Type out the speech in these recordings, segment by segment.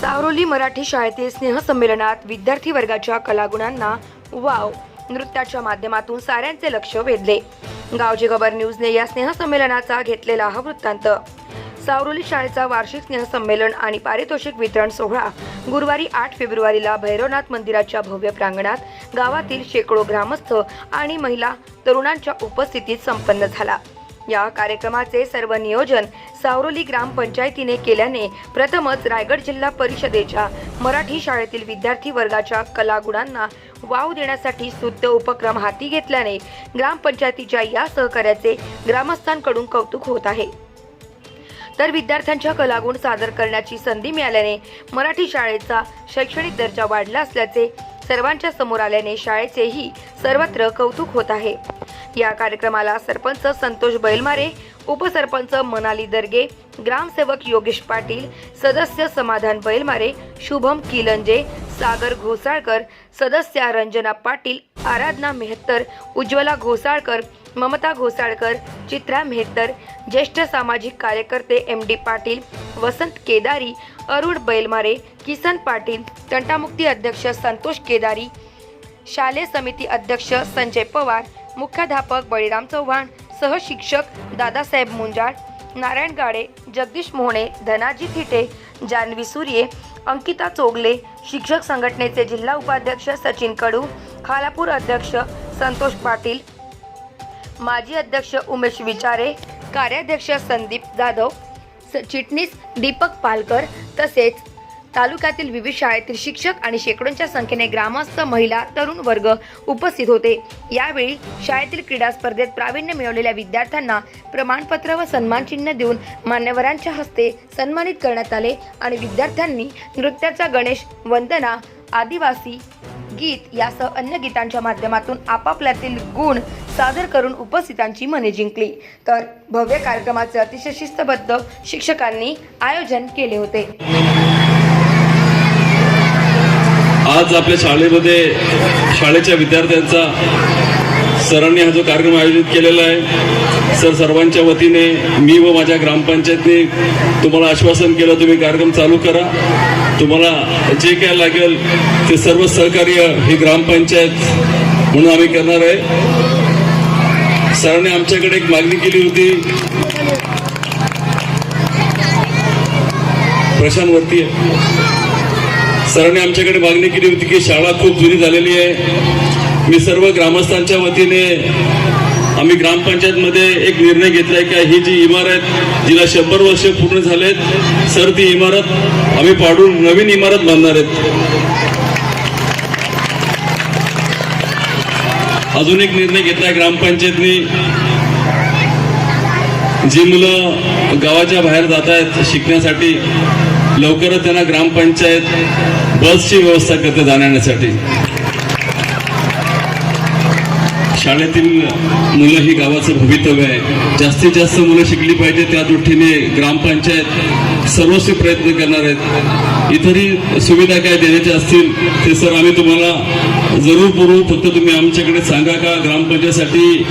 सावरोली मराठी शाळेतील स्नेहसंमेलनात विद्यार्थी वर्गाच्या कलागुणांना वाव. नृत्याच्या माध्यमातून साऱ्यांचे लक्ष वेधले. गावची खबर न्यूजने या स्नेहसंमेलनाचा घेतलेला हा वृत्तांत. सावरोली शाळेचा वार्षिक स्नेहसंमेलन आणि पारितोषिक वितरण सोहळा गुरुवारी आठ फेब्रुवारीला भैरवनाथ मंदिराच्या भव्य प्रांगणात गावातील शेकडो ग्रामस्थ आणि महिला तरुणांच्या उपस्थितीत संपन्न झाला. या कार्यक्रमाचे सर्व नियोजन सावरोली ग्रामपंचायतीने केल्याने प्रथमच रायगड जिल्हा परिषदेच्या मराठी शाळेतील विद्यार्थी वर्गाच्या कलागुणांना वाव देण्यासाठी सुद्ध उपक्रम हाती घेतल्याने ग्रामपंचायतीच्या या सहकार्याचे ग्रामस्थांकडून कौतुक होत आहे. तर विद्यार्थ्यांच्या कलागुण सादर करण्याची संधी मिळाल्याने मराठी शाळेचा शैक्षणिक दर्जा वाढला असल्याचे सर्वांच्या समोर आल्याने शाळेचेही सर्वत्र कौतुक होत आहे. या कार्यक्रमाला सरपंच संतोष बैलमारे उपसरपंच मनाली दर्गे ग्रामसेवक योगेश पाटील सदस्य समाधान बैलमारे शुभम किलंजे सागर घोसाळकर सदस्या रंजना पाटील आराधना मेहत्तर उज्ज्वला घोसाळकर ममता घोसाळकर चित्रा मेहतर ज्येष्ठ सामाजिक कार्यकर्ते एम डी पाटील वसंत केदारी अरुण बैलमारे किसन पाटील तंटामुक्ती अध्यक्ष संतोष केदारी शालेय समिती अध्यक्ष संजय पवार मुख्याध्यापक बळीराम चव्हाण सहशिक्षक दादासाहेब मुंजाळ नारायण गाडे जगदीश मोहणे धनाजी थिटे जान्हवी सूर्ये अंकिता चोगले शिक्षक संघटनेचे जिल्हा उपाध्यक्ष सचिन कडू खालापूर अध्यक्ष संतोष पाटील माजी अध्यक्ष उमेश विचारे कार्याध्यक्ष संदीप जाधव स- चिटणीस दीपक पालकर तसेच तालुक्यातील विविध शाळेतील शिक्षक आणि शेकडोंच्या संख्येने ग्रामस्थ महिला तरुण वर्ग उपस्थित होते. यावेळी शाळेतील क्रीडा स्पर्धेत प्रावीण्य मिळवलेल्या विद्यार्थ्यांना प्रमाणपत्र व सन्मानचिन्ह देऊन मान्यवरांच्या हस्ते सन्मानित करण्यात आले आणि विद्यार्थ्यांनी नृत्याचा गणेश वंदना आदिवासी गीत यासह अन्य गीतांच्या माध्यमातून आपापल्यातील गुण सादर करून उपस्थितांची मने जिंकली. तर भव्य कार्यक्रमाचे अतिशय शिस्तबद्ध शिक्षकांनी आयोजन केले होते. आज आपल्या शाळेमध्ये शाळेच्या विद्यार्थ्यांचा सरांनी हा जो कार्यक्रम आयोजित केलेला आहे सर सर्वांच्या वतीने मी व माझ्या ग्रामपंचायतने तुम्हाला आश्वासन केलं तुम्ही कार्यक्रम चालू करा. तुम्हाला जे काय लागेल ते सर्व सहकार्य ही ग्रामपंचायत म्हणून आम्ही करणार आहे. सरांनी आमच्याकडे एक मागणी केली होती. प्रशांतवरती आहे. सरांनी आमच्याकडे मागणी केली होती की शाळा खूप जुनी झालेली आहे. मी सर्व ग्रामस्थांच्या वतीने आम्ही ग्रामपंचायतमध्ये एक निर्णय घेतलाय की ही जी इमारत जिला शंभर वर्ष पूर्ण झालेत सर ती इमारत आम्ही पाडून नवीन इमारत बांधणार आहेत. अजून एक निर्णय घेतलाय ग्रामपंचायतनी. जी मुलं गावाच्या बाहेर जात आहेत शिकण्यासाठी लवकरच त्यांना ग्रामपंचायत बसची व्यवस्था करते जाण्यासाठी. शाळेतील मुलं ही गावाचं भवितव्य आहे. जास्तीत जास्त मुलं शिकली पाहिजे त्या दृष्टीने ग्रामपंचायत सर्वस्वी प्रयत्न करणार आहेत. इतरही सुविधा काय देण्याच्या असतील ते सर आम्ही तुम्हाला जरूर पुरवू. फक्त तुम्ही आमच्याकडे सांगा का? ग्रामपंचायतसाठी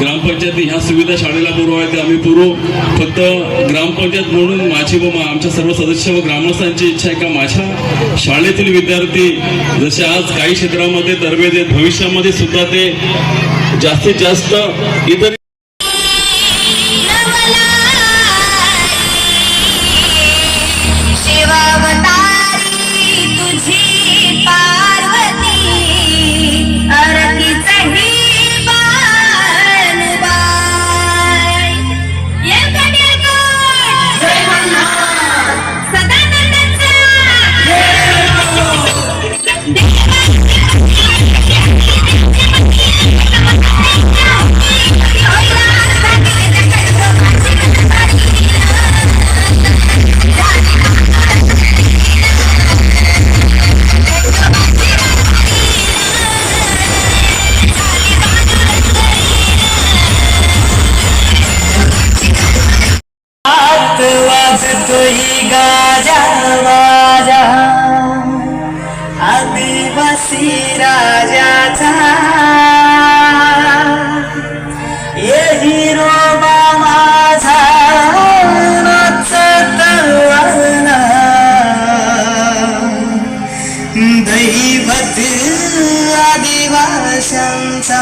ग्रामपंचायती ह्या सुविधा शाळेला पुरवाव्या त्या आम्ही पुरवू फक्त ग्रामपंचायत म्हणून माझी व आमच्या सर्व सदस्य व ग्रामस्थांची इच्छा आहे का? माझ्या शाळेतील विद्यार्थी जसे आज काही क्षेत्रामध्ये तरबेज आहेत भविष्यामध्ये सुद्धा ते जास्तीत जास्त इतर वाजतोय गाजा वाजा आदिवासी राजाचा ये हिरोबा माझा नाचत वाजना दैवत आदिवास्यांचा